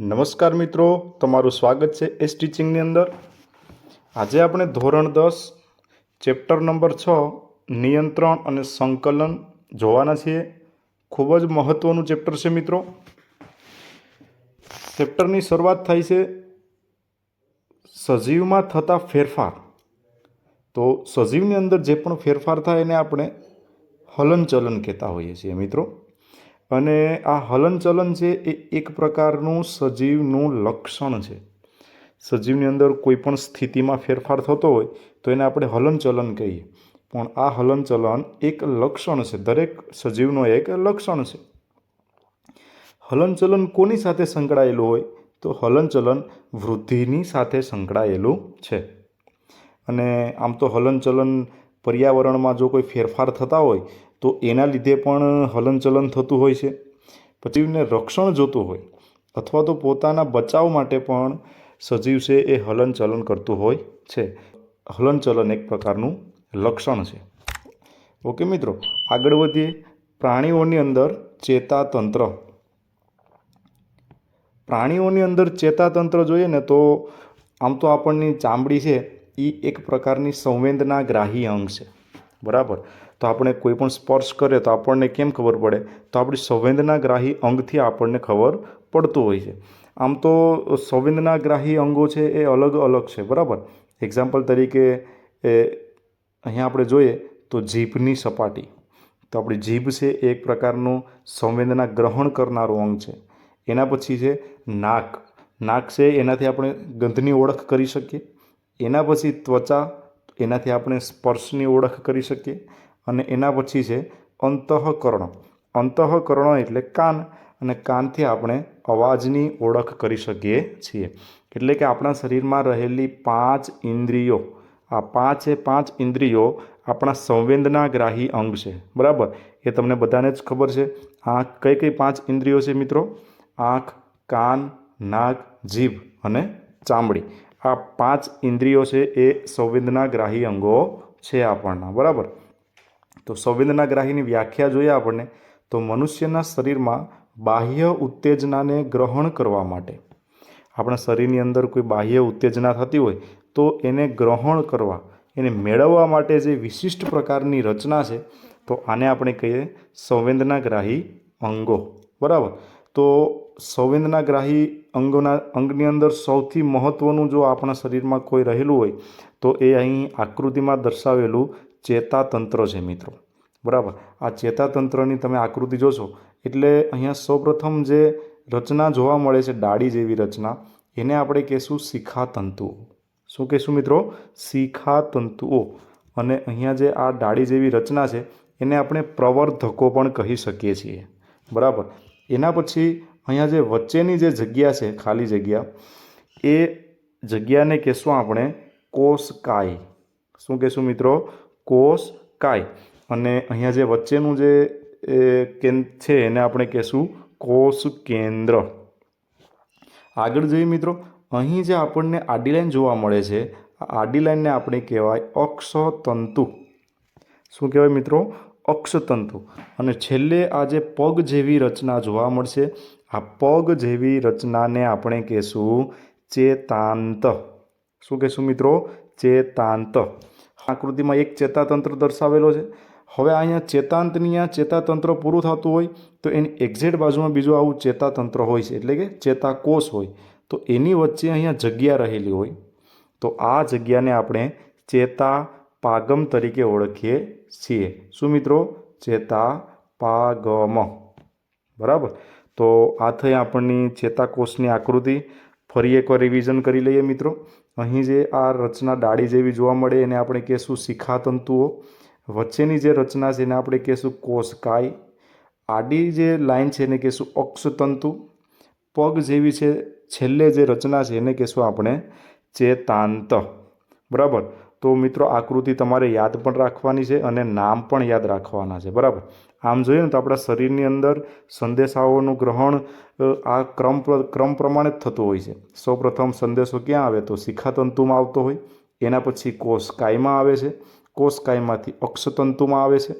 નમસ્કાર મિત્રો, તમારું સ્વાગત છે એસ ટીચિંગની અંદર. આજે આપણે ધોરણ દસ, ચેપ્ટર નંબર છ, નિયંત્રણ અને સંકલન જોવાના છીએ. ખૂબ જ મહત્ત્વનું ચેપ્ટર છે મિત્રો. ચેપ્ટરની શરૂઆત થાય છે, સજીવમાં થતા ફેરફાર. તો સજીવની અંદર જે પણ ફેરફાર થાય એને આપણે હલનચલન કહેતા હોઈએ છીએ મિત્રો. અને આ હલનચલન છે એ એક પ્રકારનું સજીવનું લક્ષણ છે. સજીવની અંદર કોઈ પણ સ્થિતિમાં ફેરફાર થતો હોય તો એને આપણે હલનચલન કહીએ. પણ આ હલનચલન એક લક્ષણ છે, દરેક સજીવનો એક લક્ષણ છે. હલનચલન કોની સાથે સંકળાયેલું હોય તો હલનચલન વૃદ્ધિની સાથે સંકળાયેલું છે. અને આમ તો હલનચલન પર્યાવરણમાં જો કોઈ ફેરફાર થતા હોય, તો એના લીધે પણ હલનચલન થતું હોય છે. પછીને રક્ષણ જોતું હોય અથવા તો પોતાના બચાવ માટે પણ સજીવ છે એ હલનચલન કરતું હોય છે. હલનચલન એક પ્રકારનું લક્ષણ છે. ઓકે મિત્રો, આગળ વધીએ. પ્રાણીઓની અંદર ચેતાતંત્ર. પ્રાણીઓની અંદર ચેતાતંત્ર જોઈએ ને તો આમ તો આપણની ચામડી છે એ એક પ્રકારની સંવેદનાગ્રાહી અંગ છે. બરાબર? તો આપણે કોઈ પણ સ્પર્શ કરે તો આપણને કેમ ખબર પડે? તો આપણી સંવેદનાગ્રાહી અંગથી આપણને ખબર પડતું હોય છે. આમ તો સંવેદનાગ્રાહી અંગો છે એ અલગ અલગ છે. બરાબર? એક્ઝામ્પલ તરીકે એ અહીંયા આપણે જોઈએ તો જીભની સપાટી. તો આપણી જીભ છે એક પ્રકારનું સંવેદના ગ્રહણ કરનારું અંગ છે. એના પછી છે નાક. નાક છે એનાથી આપણે ગંધની ઓળખ કરી શકીએ. એના પછી ત્વચા, એનાથી આપણે સ્પર્શની ઓળખ કરી શકીએ. અને એના પછી છે અંતઃકરણ. અંતઃકરણ એટલે કાન. અને કાનથી આપણે અવાજની ઓળખ કરી શકીએ છીએ. એટલે કે આપણા શરીરમાં રહેલી પાંચ ઇન્દ્રિયો. આ પાંચે પાંચ ઇન્દ્રિયો આપણા સંવેદનાગ્રાહી અંગ છે. બરાબર? એ તમને બધાને જ ખબર છે. આંખ કઈ કઈ પાંચ ઇન્દ્રિયો છે મિત્રો? આંખ, કાન, નાક, જીભ અને ચામડી. આ પાંચ ઇન્દ્રિયો છે એ સંવેદનાગ્રાહી અંગો છે આપણના, બરાબર? તો સંવેદનાગ્રાહીની વ્યાખ્યા જોઈએ આપણને, તો મનુષ્યના શરીરમાં બાહ્ય ઉત્તેજનાને ગ્રહણ કરવા માટે, આપણા શરીરની અંદર કોઈ બાહ્ય ઉત્તેજના થતી હોય, તો એને ગ્રહણ કરવા, એને મેળવવા માટે જે વિશિષ્ટ પ્રકારની રચના છે, તો આને આપણે કહીએ સંવેદનાગ્રાહી અંગો, બરાબર? તો સંવેદનાગ્રાહી અંગોના અંગની અંદર સૌથી મહત્ત્વનું જો આપણા શરીરમાં કોઈ રહેલું હોય, તો એ અહીં આકૃતિમાં દર્શાવેલું ચેતાતંત્ર છે મિત્રો. બરાબર? આ ચેતાતંત્રની તમે આકૃતિ જોશો, એટલે અહીંયા સૌપ્રથમ જે રચના જોવા મળે છે, ડાળી જેવી રચના, એને આપણે કહેશું શિખાતંતુઓ. શું કહેશું મિત્રો? શિખાતંતુઓ. અને અહીંયા જે આ ડાળી જેવી રચના છે, એને આપણે પ્રવર્ધકો પણ કહી શકીએ છીએ. બરાબર? એના પછી અહીંયા જે વચ્ચેની જે જગ્યા છે, ખાલી જગ્યા, એ જગ્યાને કહેશું આપણે કોષકાય શું કહેશું મિત્રો? કોષકાય અને અહીંયા જે વચ્ચેનું જે કેન્દ્ર છે, એને આપણે કહેશું કોષ કેન્દ્ર. આગળ જઈ મિત્રો. અહીં જે આપણને આડી લાઈન જોવા મળે છે, આ આડી લાઈનને આપણે કહેવાય અક્ષતંતુ. શું કહેવાય મિત્રો? અક્ષતંતુ અને છેલ્લે આ જે પગ જેવી રચના જોવા મળશે. આ પગ જેવી રચનાને આપણે કહેશું ચેતાંત. શું કહેશું મિત્રો? ચેતાંત. આકૃતિમાં એક ચેતાતંત્ર દર્શાવેલો છે. હવે અહીંયા ચેતાંતની આ ચેતાતંત્ર પૂરું થતું હોય તો એની એક્ઝેક્ટ બાજુમાં બીજું આવું ચેતાતંત્ર હોય છે. એટલે કે ચેતાકોષ હોય. તો એની વચ્ચે અહીંયા જગ્યા રહેલી હોય. તો આ જગ્યાને આપણે ચેતા પાગમ તરીકે ઓળખીએ છીએ. શું મિત્રો? ચેતા પાગમ બરાબર? તો આ થઈ આપણની ચેતાકોષની આકૃતિ. ફરી એકવાર રિવિઝન કરી લઈએ મિત્રો. અહીં જે આ રચના ડાળી જેવી જોવા મળે એને આપણે કહેશું શિખાતંતુઓ. વચ્ચેની જે રચના છે એને આપણે કહેશું કોષકાય. આડી જે લાઈન છે એને કહેશું અક્ષતંતુ. પગ જેવી છે, છેલ્લે જે રચના છે એને કહેશું આપણે ચેતાંત. બરાબર? તો મિત્રો, આકૃતિ તમારે યાદ પણ રાખવાની છે અને નામ પણ યાદ રાખવાના છે. બરાબર? આમ જોઈએ ને તો આપણા શરીરની અંદર સંદેશાઓનું ગ્રહણ આ ક્રમ ક્રમ પ્રમાણે જ થતું હોય છે. સૌપ્રથમ સંદેશો ક્યાં આવે? તો શિખાતંતુમાં આવતો હોય. એના પછી કોષકાયમાં આવે છે. કોષકાયમાંથી અક્ષતંતુમાં આવે છે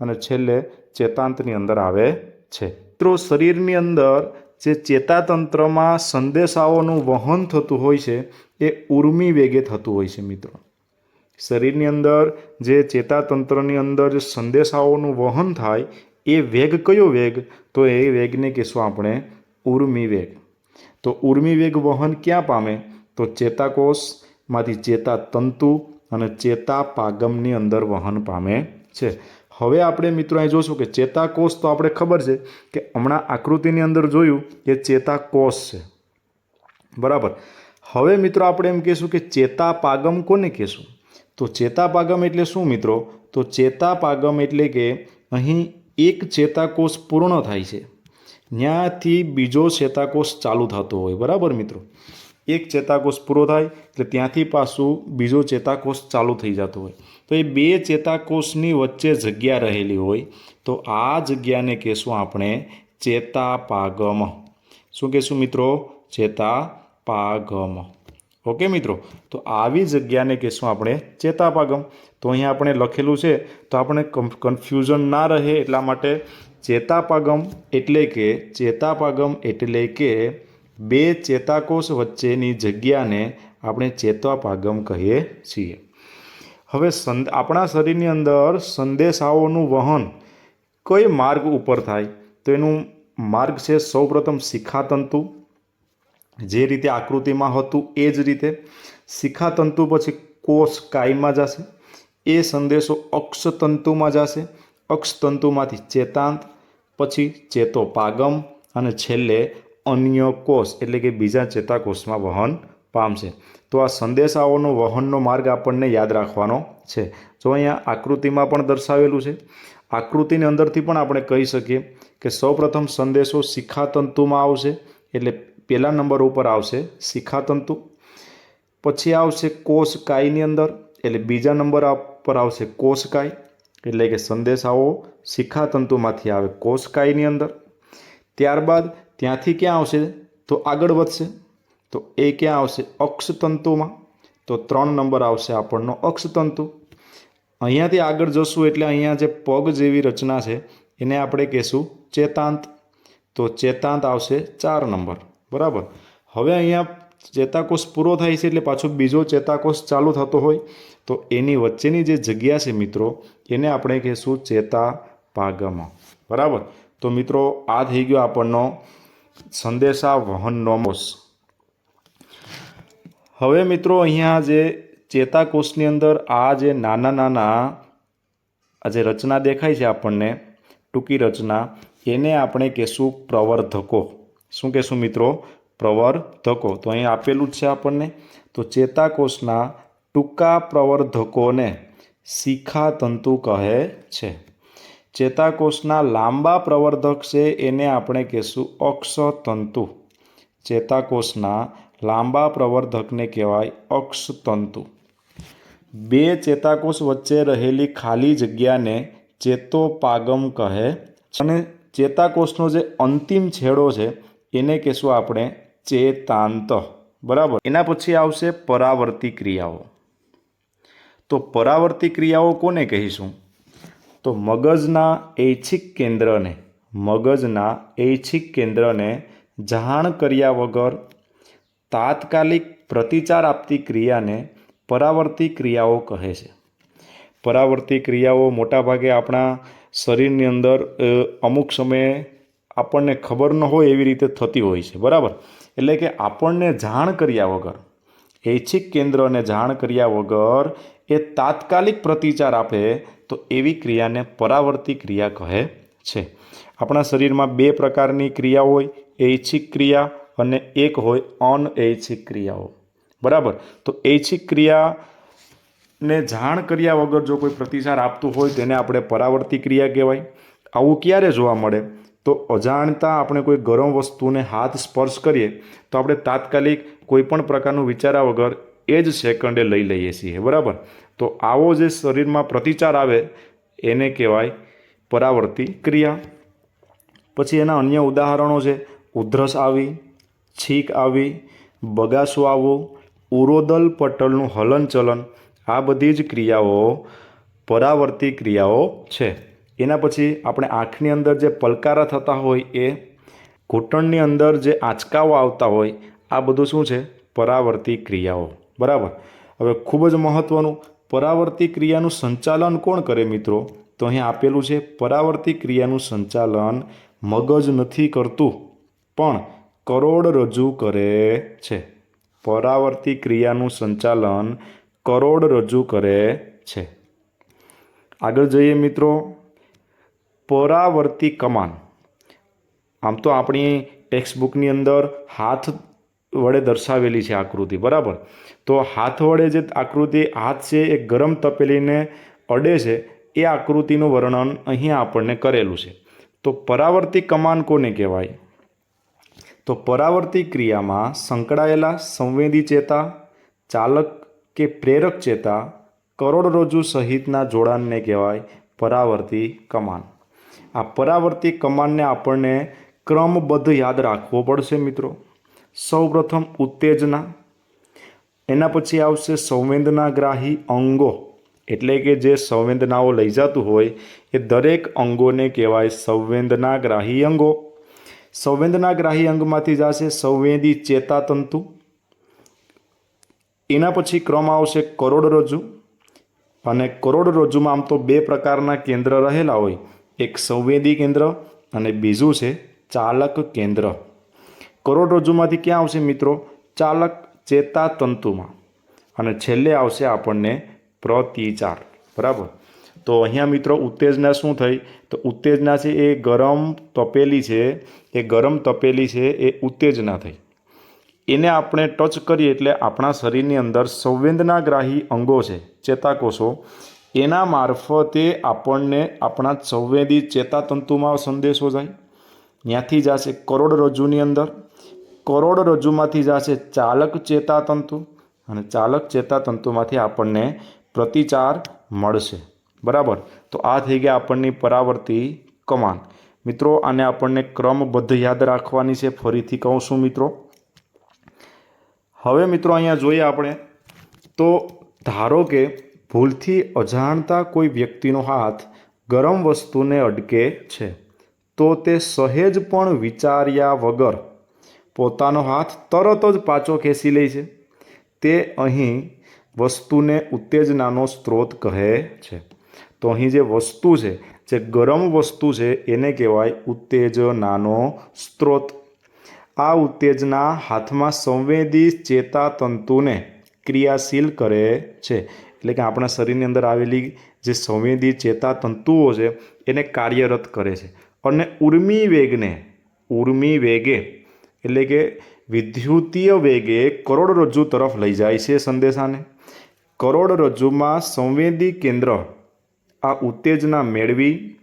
અને છેલ્લે ચેતાંતની અંદર આવે છે. મિત્રો, શરીરની અંદર જે ચેતાતંત્રમાં સંદેશાઓનું વહન થતું હોય છે, એ ઉર્મી વેગે થતું હોય છે મિત્રો. શરીરની અંદર જે ચેતાતંત્રની અંદર જે સંદેશાઓનું વહન થાય, એ વેગ કયો વેગ? તો એ વેગને કહેશું આપણે ઉર્મી વેગ. તો ઉર્મી વેગ વહન ક્યાં પામે? તો ચેતાકોષમાંથી ચેતાતંતુ અને ચેતાપાગમની અંદર વહન પામે છે. હવે આપણે મિત્રો અહીં જોશું કે ચેતાકોષ તો આપણે ખબર છે કે હમણાં આકૃતિની અંદર જોયું કે ચેતાકોષ છે. બરાબર. હવે મિત્રો આપણે એમ કહીશું કે ચેતાપાગમ કોને કહેશું? તો ચેતાપાગમ એટલે શું મિત્રો? તો ચેતાપાગમ એટલે કે અહીં એક ચેતાકોષ પૂર્ણ થાય છે. ત્યાંથી બીજો ચેતાકોષ ચાલુ થતો હોય, બરાબર મિત્રો? એક ચેતાકોષ પૂરો થાય એટલે ત્યાંથી પાછું બીજો ચેતાકોષ ચાલુ થઈ જતો હોય. તો એ બે ચેતાકોષની વચ્ચે જગ્યા રહેલી હોય, તો આ જગ્યાને કહેશું આપણે ચેતાપાગમ. શું કહેશું મિત્રો? ચેતાપાગમ. ઓકે મિત્રો? તો આવી જગ્યાને કહેશું આપણે ચેતાપાગમ. તો અહીંયા આપણે લખેલું છે, તો આપણે કન્ફ્યુઝન ના રહે એટલા માટે ચેતાપાગમ એટલે કે, ચેતાપાગમ એટલે કે બે ચેતાકોષ વચ્ચેની જગ્યાને આપણે ચેતાપાગમ કહીએ છીએ. હવે સંદ, આપણા શરીરની અંદર સંદેશાઓનું વહન કઈ માર્ગ ઉપર થાય? તો એનું માર્ગ છે સૌપ્રથમ શિખાતંતુ. જે રીતે આકૃતિમાં હતું એ જ રીતે શિખાતંતુ પછી કોષ કાયમાં જશે. એ સંદેશો અક્ષતંતુમાં જશે. અક્ષતંતુમાંથી ચેતાંત, પછી ચેતોપાગમ અને છેલ્લે અન્ય કોષ, એટલે કે બીજા ચેતાકોષમાં વહન પામશે. તો આ સંદેશાઓનો વહનનો માર્ગ આપણને યાદ રાખવાનો છે. જો અહીંયા આકૃતિમાં પણ દર્શાવેલું છે. આકૃતિની અંદરથી પણ આપણે કહી શકીએ કે સૌપ્રથમ સંદેશો શિખાતંતુમાં આવશે, એટલે પહેલા નંબર ઉપર આવશે શિખાતંતુ. પછી આવશે કોષકાયની અંદર, એટલે બીજા નંબર પર આવશે કોષકાય એટલે કે સંદેશાઓ શિખાતંતુમાંથી આવે કોષકાયની અંદર. ત્યારબાદ ત્યાંથી ક્યાં આવશે? તો આગળ વધશે. તો એ ક્યાં આવશે? અક્ષતંતુમાં. તો ત્રણ નંબર આવશે આપણનો અક્ષતંતુ. અહીંયાથી આગળ જશું એટલે અહીંયા જે પગ જેવી રચના છે, એને આપણે કહેશું ચેતાંત. તો ચેતાંત આવશે ચાર નંબર. બરાબર? હવે અહીંયા ચેતાકોષ પૂરો થાય છે એટલે પાછો બીજો ચેતાકોષ ચાલુ થતો હોય. તો એની વચ્ચેની જે જગ્યા છે મિત્રો, એને આપણે કહીશું ચેતાપાગમ. બરાબર? તો મિત્રો, આ થઈ ગયો આપણનો સંદેશા વહનનો નોમોસ હવે મિત્રો, અહીંયા જે ચેતાકોષની અંદર આ જે નાના નાના આ જે રચના દેખાય છે આપણને, ટૂંકી રચના, એને આપણે કહેશું પ્રવર્ધકો. શું કહેશું મિત્રો? પ્રવર્ધકો તો અહીં આપેલું જ છે આપણને. તો ચેતાકોષના ટૂંકા પ્રવર્ધકોને શિખાતંતુ કહે છે. ચેતાકોષના લાંબા પ્રવર્ધક છે એને આપણે કહેશું અક્ષતંતુ. ચેતાકોષના લાંબા પ્રવર્ધકને કહેવાય અક્ષતંતુ. બે ચેતાકોષ વચ્ચે રહેલી ખાલી જગ્યાને ચેતોપાગમ કહે અને ચેતાકોષનો જે અંતિમ છેડો છે એને કહેશું આપણે ચેતાંત. બરાબર? એના પછી આવશે પરાવર્તી ક્રિયાઓ. તો પરાવર્તી ક્રિયાઓ કોને કહીશું? તો મગજના ઐચ્છિક કેન્દ્રને, મગજના ઐચ્છિક કેન્દ્રને જાણ કર્યા વગર તાત્કાલિક પ્રતિચાર આપતી ક્રિયાને પરાવર્તી ક્રિયાઓ કહે છે. પરાવર્તી ક્રિયાઓ મોટાભાગે આપણા શરીરની અંદર અમુક સમયે આપણને ખબર ન હોય એવી રીતે થતી હોય છે, બરાબર? એટલે કે આપણને જાણ કર્યા વગર, ઐચ્છિક કેન્દ્રને જાણ કર્યા વગર એ તાત્કાલિક પ્રતિચાર આપે તો એવી ક્રિયાને પરાવર્તી ક્રિયા કહે છે. આપણા શરીરમાં બે પ્રકારની ક્રિયા હોય, ઐચ્છિક ક્રિયા અને એક હોય અનૈચ્છિક ક્રિયાઓ, બરાબર? તો ઐચ્છિક ક્રિયાને જાણ કર્યા વગર જો કોઈ પ્રતિસાદ આપતું હોય તેને આપણે પરાવર્તી ક્રિયા કહેવાય. આવું ક્યારે જોવા મળે? તો અજાણતા આપણે કોઈ ગરમ વસ્તુને હાથ સ્પર્શ કરીએ, તો આપણે તાત્કાલિક કોઈ પણ પ્રકારનું વિચાર્યા વગર એ જ સેકન્ડે લઈ લઈએ છીએ, બરાબર? તો આવો જે શરીરમાં પ્રતિચાર આવે, એને કહેવાય પરાવર્તી ક્રિયા. પછી એના અન્ય ઉદાહરણો છે, ઉધરસ આવી, છીક આવી, બગાસો આવવો, ઉરોદલ પટલનું હલનચલન, આ બધી જ ક્રિયાઓ પરાવર્તી ક્રિયાઓ છે. એના પછી આપણે આંખની અંદર જે પલકારા થતા હોય એ, ઘૂંટણની અંદર જે આંચકાઓ આવતા હોય, આ બધું શું છે? પરાવર્તી ક્રિયાઓ. બરાબર? હવે ખૂબ જ મહત્ત્વનું પરાવર્તી ક્રિયાનું સંચાલન કોણ કરે મિત્રો? તો અહીં આપેલું છે, પરાવર્તી ક્રિયાનું સંચાલન મગજ નથી કરતું, પણ કરોડરજ્જુ કરે છે. પરાવર્તી ક્રિયાનું સંચાલન કરોડરજ્જુ કરે છે. આગળ જઈએ મિત્રો. પરાવર્તી કમાન. આમ તો આપણી ટેક્સ્ટ બુકની અંદર હાથ વડે દર્શાવેલી છે આકૃતિ, બરાબર? તો હાથ વડે જે આકૃતિ, હાથ છે એ ગરમ તપેલીને અડે છે, એ આકૃતિનું વર્ણન અહીંયા આપણને કરેલું છે. તો પરાવર્તી કમાન કોને કહેવાય? તો પરાવર્તી ક્રિયામાં સંકળાયેલા સંવેદી ચેતા, ચાલક કે પ્રેરક ચેતા, કરોડરજ્જુ સહિતના જોડાણને કહેવાય પરાવર્તી કમાન. આ પરાવર્તી કમાનને આપણને ક્રમબદ્ધ યાદ રાખવો પડશે મિત્રો. સૌપ્રથમ ઉત્તેજના. એના પછી આવશે સંવેદનાગ્રાહી અંગો. એટલે કે જે સંવેદનાઓ લઈ જતું હોય એ દરેક અંગોને કહેવાય સંવેદનાગ્રાહી અંગો. સંવેદનાગ્રાહી અંગમાંથી જશે સંવેદી ચેતાતંતુ. એના પછી ક્રમ આવશે કરોડરજ્જુ. અને કરોડરજ્જુમાં આમ તો બે પ્રકારના કેન્દ્ર રહેલા હોય. એક સંવેદી કેન્દ્ર અને બીજું છે ચાલક કેન્દ્ર. કરોડરજ્જુમાંથી ક્યાં આવશે મિત્રો? ચાલક ચેતાતંતુમાં. અને છેલ્લે આવશે આપણને પ્રતિચાર. બરાબર? તો અહીંયા મિત્રો ઉત્તેજના શું થઈ? તો ઉત્તેજના છે એ ગરમ તપેલી છે. એ ગરમ તપેલી છે એ ઉત્તેજના થઈ. એને આપણે ટચ કરીએ એટલે આપણા શરીરની અંદર સંવેદનાગ્રાહી અંગો છે, ચેતાકોષો એના મારફતે આપણને આપણા સંવેદી ચેતાતંતુમાં સંદેશો જાય. ત્યાંથી જશે કરોડરજ્જુની અંદર. કરોડરજ્જુમાંથી જશે ચાલક ચેતાતંતુ અને ચાલક ચેતાતંતુમાંથી આપણને પ્રતિચાર મળશે. બરાબર? તો આ થઈ ગયા આપણની પરાવર્તી કમાન. મિત્રો, આને આપણને ક્રમબદ્ધ યાદ રાખવાની છે. ફરીથી કહું છું મિત્રો. હવે મિત્રો અહીંયા જોઈએ આપણે. તો ધારો કે ભૂલથી અજાણતા કોઈ વ્યક્તિનો હાથ ગરમ વસ્તુને અડકે છે, તો તે સહેજ પણ વિચાર્યા વગર પોતાનો હાથ તરત જ પાછો ખેંચી લે છે. તે અહીં વસ્તુને ઉત્તેજનાનો સ્ત્રોત કહે છે. તો અહીં જે વસ્તુ છે, જે ગરમ વસ્તુ છે, એને કહેવાય ઉત્તેજનાનો સ્ત્રોત. આ ઉત્તેજના હાથમાં સંવેદી ચેતાતંતુને ક્રિયાશીલ કરે છે. એટલે કે આપણા શરીરની અંદર આવેલી જે સંવેદી ચેતાતંતુઓ છે, એને કાર્યરત કરે છે. અને ઉર્મી વેગને, ઉર્મી વેગે એટલે કે વિદ્યુતીય વેગે કરોડરજ્જુ તરફ લઈ જાય છે સંદેશાને. કરોડરજ્જુમાં સંવેદી કેન્દ્ર આ ઉત્તેજના મેળવી